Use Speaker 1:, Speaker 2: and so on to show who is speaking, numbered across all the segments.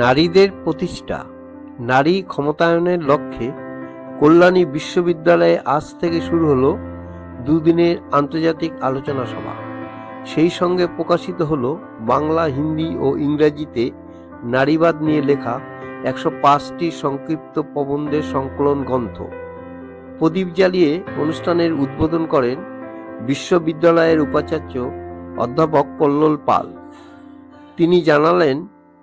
Speaker 1: নারীদের প্রতিষ্ঠা। নারী ক্ষমতায়নের লক্ষ্যে কল্যাণী বিশ্ববিদ্যালয়ে আজ থেকে শুরু হলো দুদিনের আন্তর্জাতিক আলোচনা সভা। সেই সঙ্গে প্রকাশিত হলো বাংলা, হিন্দি ও ইংরেজিতে নারীবাদ নিয়ে লেখা একশো পাঁচটি সংক্ষিপ্ত প্রবন্ধের সংকলন গ্রন্থ। প্রদীপ জ্বালিয়ে অনুষ্ঠানের উদ্বোধন করেন বিশ্ববিদ্যালয়ের উপাচার্য অধ্যাপক কল্লোল পাল। তিনি জানালেন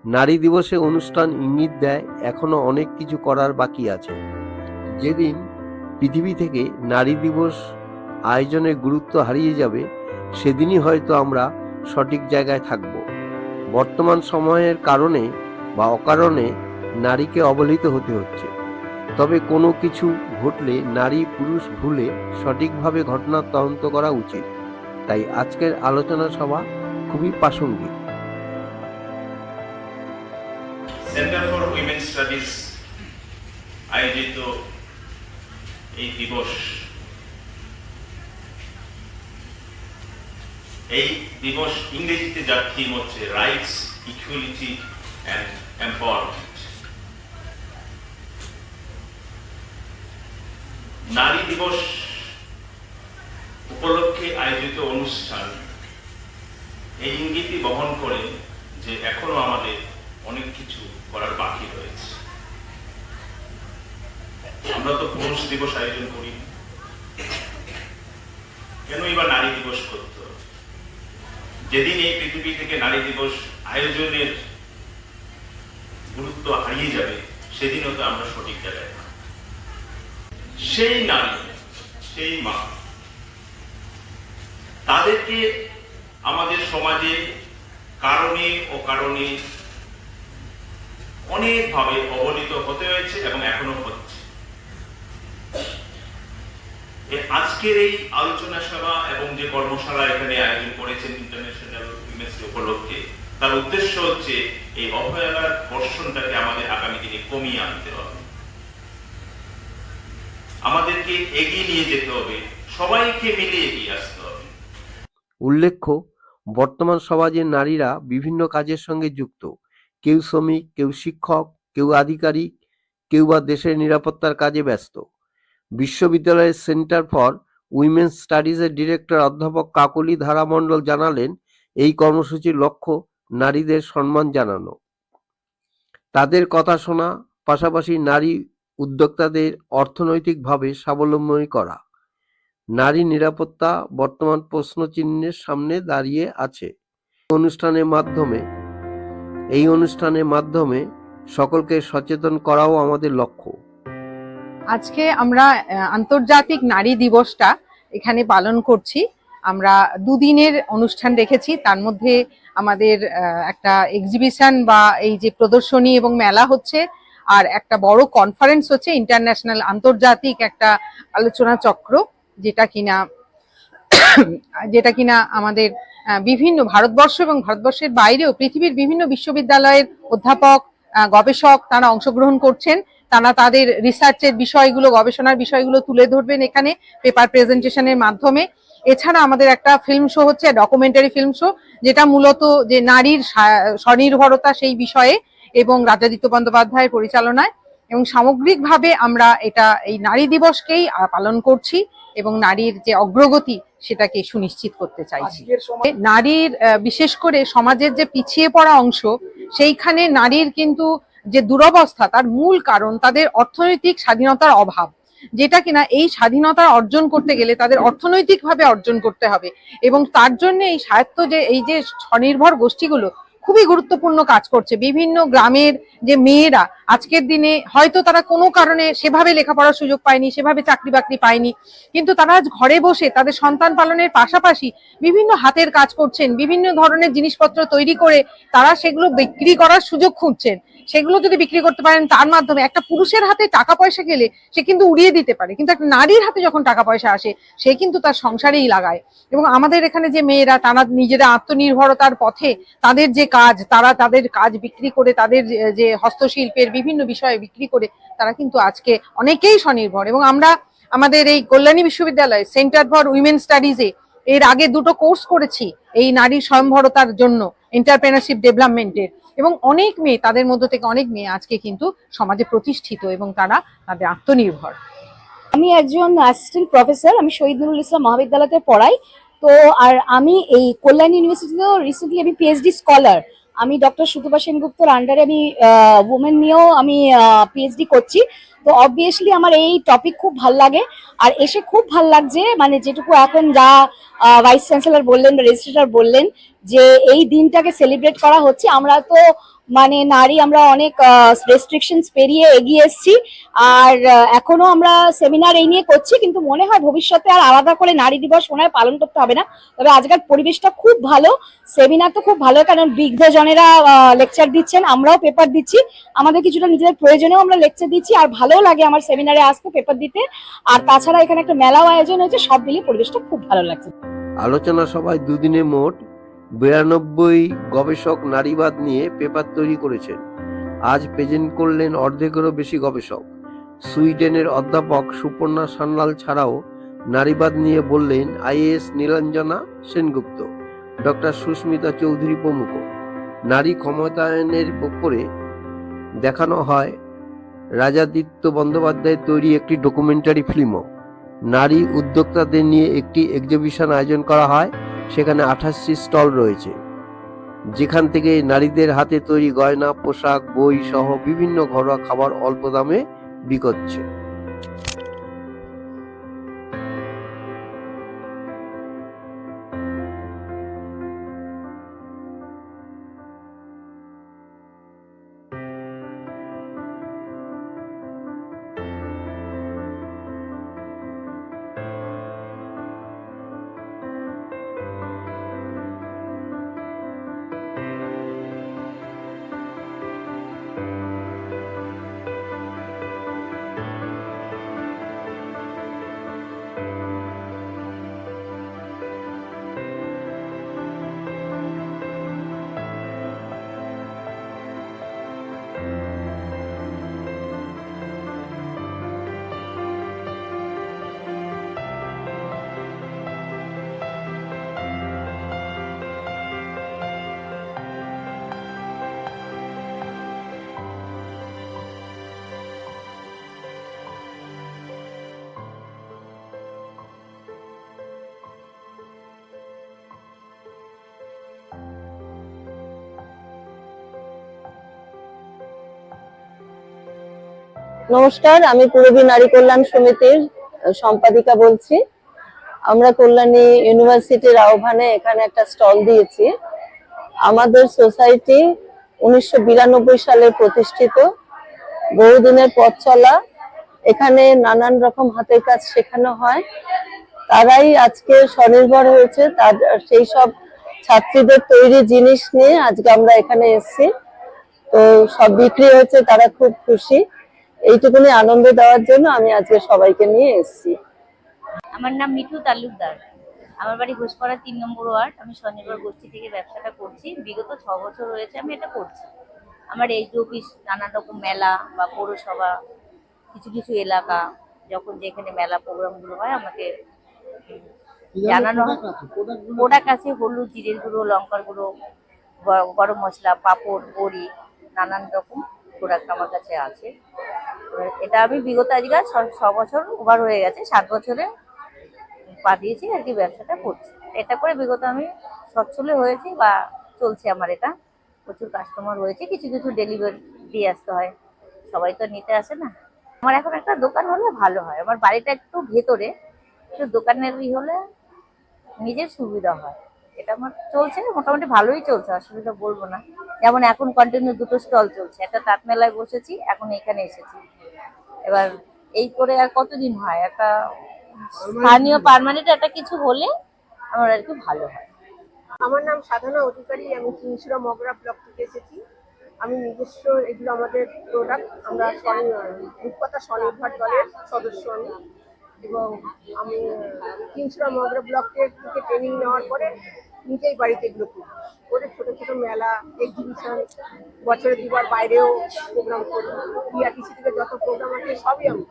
Speaker 1: নারী দিবসে অনুষ্ঠান ইঙ্গিত দেয়, এখনও অনেক কিছু করার বাকি আছে। যেদিন পৃথিবী থেকে নারী দিবস আয়োজনের গুরুত্ব হারিয়ে যাবে, সেদিনই হয়তো আমরা সঠিক জায়গায় থাকব। বর্তমান সময়ের কারণে বা অকারণে নারীকে অবহেলিত হতে হচ্ছে। তবে কোনো কিছু ঘটলে নারী পুরুষ ভুলে সঠিকভাবে ঘটনার তদন্ত করা উচিত। তাই আজকের আলোচনা সভা খুবই প্রাসঙ্গিক।
Speaker 2: স্টাডিজ আয়োজিত এই দিবস এই দিবস ইংরেজিতে যার থিম হচ্ছে রাইটস ইকুয়ালিটি অ্যান্ড এম্পাওয়ারমেন্ট নারী দিবস উপলক্ষে আয়োজিত অনুষ্ঠান, এই ইঙ্গিতই বহন করে যে এখনও আমাদের অনেক কিছু করার বাকি রয়েছে। আমরা তো পুরুষ দিবস আয়োজন করি। কেনই বা নারী দিবস করত যেদিন এই পৃথিবী থেকে নারী দিবস আয়োজনের গুরুত্ব হারিয়ে যাবে, সেদিনও তো আমরা সঠিক জায়গায়। সেই নারী, সেই মা, তাদেরকে আমাদের সমাজে কারণে ও কারণে অনেকভাবে অবহেলিত হতে হয়েছে এবং এখনও হচ্ছে। আজকের এই আলোচনা সভা এবং যে কর্মশালা এখানে আয়োজন করেছেন ইন্টারন্যাশনাল উইমেন্স উপলক্ষে, তার উদ্দেশ্য হচ্ছে এই অবহেলার বর্ষণটাকে আমাদের আগামী দিনে কমিয়ে আনতে হবে। আমাদেরকে এগিয়ে নিয়ে যেতে হবে, সবাইকে মিলে এগিয়ে আসতে হবে।
Speaker 1: উল্লেখ্য, বর্তমান সমাজে নারীরা বিভিন্ন কাজের সঙ্গে যুক্ত। কেউ শ্রমিক, কেউ শিক্ষক, কেউ আধিকারিক, কেউ বা দেশের নিরাপত্তার কাজে ব্যস্ত। বিশ্ববিদ্যালয়ের সেন্টার ফর উইমেন স্টাডিজের ডিরেক্টর অধ্যাপক কাকলি ধারামণ্ডল জানালেন, এই কর্মসূচির লক্ষ্য নারীদের সম্মান জানানো। তাদের কথা শোনা, পাশাপাশি নারী উদ্যোক্তাদের অর্থনৈতিকভাবে স্বাবলম্বী করা। নারী নিরাপত্তা বর্তমান প্রশ্নচিহ্নের সামনে দাঁড়িয়ে আছে। অনুষ্ঠানের মাধ্যমে, এই অনুষ্ঠানের মাধ্যমে সকলকে সচেতন করাও আমাদের লক্ষ্য।
Speaker 3: আজকে আমরা আন্তর্জাতিক নারী দিবসটা এখানে পালন করছি। আমরা দুদিনের অনুষ্ঠান রেখেছি, তার মধ্যে আমাদের একটা এক্সিবিশন বা এই যে প্রদর্শনী এবং মেলা হচ্ছে, আর একটা বড় কনফারেন্স হচ্ছে ইন্টারন্যাশনাল আন্তর্জাতিক একটা আলোচনা চক্র, যেটা কিনা যেটা কিনা আমাদের বিভিন্ন ভারতবর্ষ এবং ভারতবর্ষের বাইরেও পৃথিবীর বিভিন্ন বিশ্ববিদ্যালয়ের অধ্যাপক গবেষক তারা অংশগ্রহণ করছেন। তারা তাদের রিসার্চের বিষয়গুলো গবেষণার বিষয়গুলো তুলে ধরবেন এখানে পেপার প্রেজেন্টেশনের মাধ্যমে। এছাড়া আমাদের একটা ফিল্ম শো হচ্ছে ডকুমেন্টারি ফিল্ম শো যেটা মূলত যে নারীর স্বা- স্বনির্ভরতা সেই বিষয়ে এবং রাজাদিত্য বন্দ্যোপাধ্যায়ের পরিচালনায়। এবং সামগ্রিকভাবে আমরা এটা এই নারী দিবসকেই পালন করছি এবং নারীর যে অগ্রগতি সেটাকে সুনিশ্চিত করতে চাইছি। নারীর বিশেষ করে সমাজের যে পিছিয়ে পড়া অংশ সেইখানে নারীর কিন্তু যে দুরবস্থা তার মূল কারণ তাদের অর্থনৈতিক স্বাধীনতার অভাব। যেটা কিনা এই স্বাধীনতা অর্জন করতে গেলে তাদের অর্থনৈতিকভাবে অর্জন করতে হবে এবং তার জন্য এই স্বায়ত্ত যে, এই যে স্বনির্ভর গোষ্ঠীগুলো খুবই গুরুত্বপূর্ণ কাজ করছে। বিভিন্ন গ্রামের যে মেয়েরা আজকের দিনে হয়তো তারা কোনো কারণে সেভাবে লেখাপড়ার সুযোগ পায়নি, সেভাবে চাকরি বাকরি পায়নি, কিন্তু তারা আজ ঘরে বসে তাদের সন্তান পালনের পাশাপাশি বিভিন্ন হাতের কাজ করছেন, বিভিন্ন ধরনের জিনিসপত্র তৈরি করে তারা সেগুলো বিক্রি করার সুযোগ খুঁজছেন। সেগুলো যদি বিক্রি করতে পারেন, তার মাধ্যমে একটা পুরুষের হাতে টাকা পয়সা গেলে সে কিন্তু উড়িয়ে দিতে পারে। কিন্তু একটা নারীর হাতে যখন টাকা পয়সা আসে, সে কিন্তু তার সংসারেই লাগায়। এবং আমাদের এখানে যে মেয়েরা, তারা নিজেরা আত্মনির্ভরতার পথে তাদের যে কাজ, তারা তাদের কাজ বিক্রি করে, তাদের যে- হস্তশিল্পের বিভিন্ন বিষয়ে বিক্রি করে, তারা কিন্তু আজকে অনেকেই স্বনির্ভর। এবং আমরা আমাদের এই কল্যাণী বিশ্ববিদ্যালয়, সেন্টার ফর উইমেন স্টাডিজে এর আগে দুটো কোর্স করেছি এই নারী স্বয়ংভরতার জন্য, এন্টারপ্রেনারশিপ ডেভেলপমেন্টের। এবং অনেক মেয়ে, তাদের মধ্য থেকে অনেক মেয়ে আজকে কিন্তু সমাজে প্রতিষ্ঠিত এবং তারা তাদের আত্মনির্ভর।
Speaker 4: আমি একজন অ্যাসিস্ট্যান্ট প্রফেসর আমি শহীদ নুরুল ইসলাম মহাবিদ্যালয়তে পড়াই। তো, আর আমি এই কল্যাণ ইউনিভার্সিটিতেও রিসেন্টলি আমি পিএইচডি স্কলার আমি ডক্টর সুতপা সেনগুপ্তর আন্ডারে আমি ওমেন নিয়েও আমি পিএইচডি করছি। তো অবভিয়াসলি আমার এই টপিক খুব ভালো লাগে। আর এসে খুব ভালো লাগছে মানে যেটুকু এখন যা ভাইস চ্যান্সেলার বললেন বা রেজিস্ট্রার বললেন যে এই দিনটাকে সেলিব্রেট করা হচ্ছে। আমরা তো মানে নারী আমরা অনেক রেস্ট্রিকশনস পেরিয়ে এগিয়ে এসেছি। আর এখনও আমরা সেমিনার এই নিয়ে করছি, কিন্তু মনে হয় ভবিষ্যতে আর আলাদা করে নারী দিবস মনে পালন করতে হবে না। তবে আজকের পরিবেশটা খুব ভালো সেমিনার তো খুব ভালো, কারণ বিজ্ঞজনেরা লেকচার দিচ্ছেন, আমরাও পেপার দিচ্ছি। আমাদের কিছুটা নিজেদের প্রয়োজনেও আমরা লেকচার দিচ্ছি, আর ভালোও লাগে আমার সেমিনারে আসতে পেপার দিতে। আর তাছাড়া এখানে একটা মেলাও আয়োজন হয়েছে, সব মিলিয়ে পরিবেশটা খুব ভালো লাগছে।
Speaker 1: আলোচনা সভায় দুদিনে মোট বিরানব্বই গবেষক নারীবাদ নিয়ে পেপার তৈরি করেছেন। আজ প্রেজেন্ট করলেন অর্ধেকেরও বেশি গবেষক। সুইডেনের অধ্যাপক সুপর্ণা সান্যাল ছাড়াও নারীবাদ নিয়ে বললেন আইএএস নীলাঞ্জনা সেনগুপ্ত, ডক্টর সুস্মিতা চৌধুরী প্রমুখ। নারী ক্ষমতায়নের উপরে দেখানো হয় রাজাদিত্য বন্দ্যোপাধ্যায়ের তৈরি একটি ডকুমেন্টারি ফিল্মও নারী উদ্যোক্তাদের নিয়ে একটি এক্সিবিশন আয়োজন করা হয়। সেখানে আঠাশটি স্টল রয়েছে। যেখান থেকে নারীদের হাতে তৈরি গয়না, পোশাক, বই সহ বিভিন্ন ঘরোয়া খাবার অল্প দামে বিকোচ্ছে।
Speaker 5: নমস্কার, আমি পূরবী নারী কল্যাণ সমিতির সম্পাদিকা বলছি। আমরা কল্যাণী ইউনিভার্সিটির আহ্বানে এখানে একটা স্টল দিয়েছি। আমাদের সোসাইটি উনিশশো বিরানব্বই সালে প্রতিষ্ঠিত। বহুদিনের পথ চলা। এখানে নানান রকম হাতের কাজ শেখানো হয়। তারাই আজকে স্বনির্ভর হয়েছে। তার, সেই সব ছাত্রীদের তৈরি জিনিস নিয়ে আজকে আমরা এখানে এসেছি। তো সব বিক্রি হয়েছে, তারা খুব খুশি। এইটুকুনি আনন্দ দেওয়ার জন্য আমি আজকে সবাইকে নিয়ে এসেছি।
Speaker 6: আমার নাম মিঠু তালুকদার। আমার বাড়ি ঘোষপাড়া তিন নম্বর ওয়ার্ড। আমি স্বনির্ভর গোষ্ঠী থেকে ব্যবসাটা করছি। বিগত ছ বছর হয়েছে আমি এটা করছি। আমার এইচডি অফিস নানান রকম মেলা বা পৌরসভা কিছু কিছু এলাকা যখন যেখানে মেলা প্রোগ্রামগুলো হয় আমাকে জানানো হয়। প্রোডাক্ট আছে হলুদ জিরের গুঁড়ো লঙ্কার গুঁড়ো গরম মশলা পাঁপড় বড়ি নানান রকম প্রোডাক্ট আমার কাছে আছে। এটা আমি বিগত আজকে ছ- বছর ওভার হয়ে গেছে, সাত বছরে পা দিয়েছি আর কি ব্যবসাটা করছি। এটা করে বিগত আমি সচ্ছলে হয়েছি বা চলছে আমার এটা। প্রচুর কাস্টমার হয়েছে কিছু কিছু ডেলিভারি দিয়ে আসতে হয়। সবাই তো নিতে আসে না। আমার এখন একটা দোকান হলে ভালো হয়। আমার বাড়িটা একটু ভেতরে, একটু দোকানের ই হলে নিজের সুবিধা হয়। এটা আমার চলছে, মোটামুটি ভালোই চলছে, অসুবিধা বলব না। যেমন এখন কন্টিনিউ দুটো স্টল চলছে। একটা তাঁত মেলায় বসেছি, এখন এখানে এসেছি। এবার এই করে আর কতদিন হয়? একটা স্থানীয় পার্মানেন্ট একটা কিছু হলে আমার আর কি ভালো হয়।
Speaker 7: আমার নাম সাধনা অধিকারী, আমি চিনসুরা মগরা ব্লক থেকে এসেছি। আমি নিজস্ব এগুলো আমাদের প্রোডাক্ট আমরা রূপকথা স্বনির্ভর দলের সদস্য আমি। এবং আমি চিনসুরা মগরা ব্লকের থেকে ট্রেনিং নেওয়ার পরে নিজেই বাড়িতে এগুলো করি করে ছোট ছোট মেলা এক্সিবিশন বছরে দুবার বাইরেও প্রোগ্রাম করি বিআরটিসি থেকে যত প্রোগ্রাম আছে, সবই আমি।